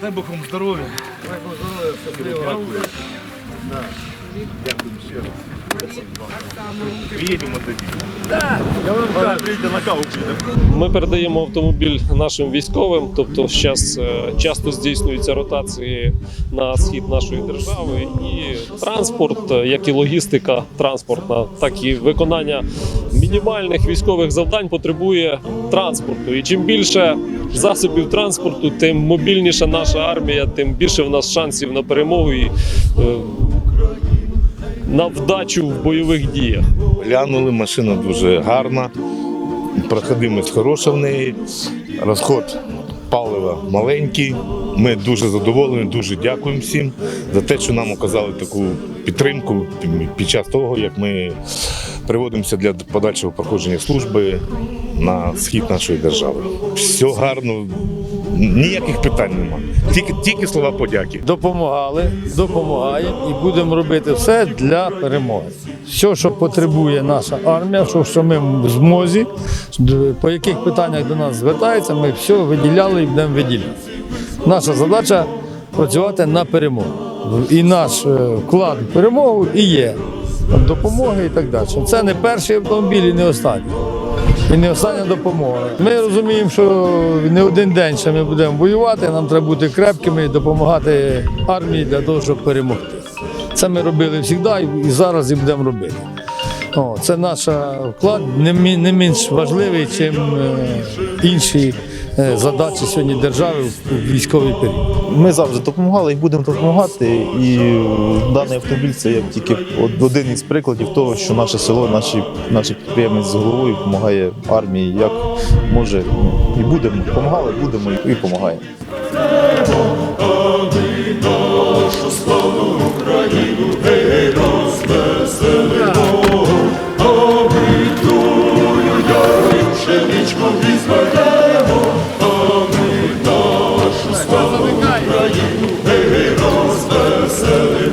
Дай Бог вам здоров'я. Дякую. Ми передаємо автомобіль нашим військовим, тобто зараз часто здійснюються ротації на схід нашої держави, і транспорт, е, як і логістика транспортна, так і виконання мінімальних військових завдань потребує транспорту. І чим більше засобів транспорту, тим мобільніша наша армія, тим більше в нас шансів на перемогу і е, на вдачу в бойових діях. Глянули, машина дуже гарна, проходимость хороша в неї, розход палива маленький. Ми дуже задоволені, дуже дякуємо всім за те, що нам оказали таку підтримку під час того, як ми приводимося для подальшого проходження служби на схід нашої держави. Все гарно, ніяких питань немає. Тільки, тільки слова подяки. допомагали, допомагаємо і будемо робити все для перемоги. Все, що потребує наша армія, що, що ми в змозі, по яких питаннях до нас звертаються, ми все виділяли і будемо виділяти. Наша задача працювати на перемогу. І наш е, вклад в перемогу і є допомоги і так далі. Це не перший автомобіль і не останній. І не остання допомога. Ми розуміємо, що не один день ще ми будемо воювати, нам треба бути крепкими і допомагати армії для того, щоб перемогти. Це ми робили завжди і зараз і будемо робити. О, це наш вклад не, мі- не менш важливий, ніж інші е, задачі сьогодні держави в військовий період. Ми завжди допомагали і будемо допомагати. І е, даний автомобіль це як тільки один із прикладів того, що наше село, наші, наші підприємець з головою допомагає армії, як може. Ну, І будемо допомагали, будемо і допомагаємо. ти розвеселимо.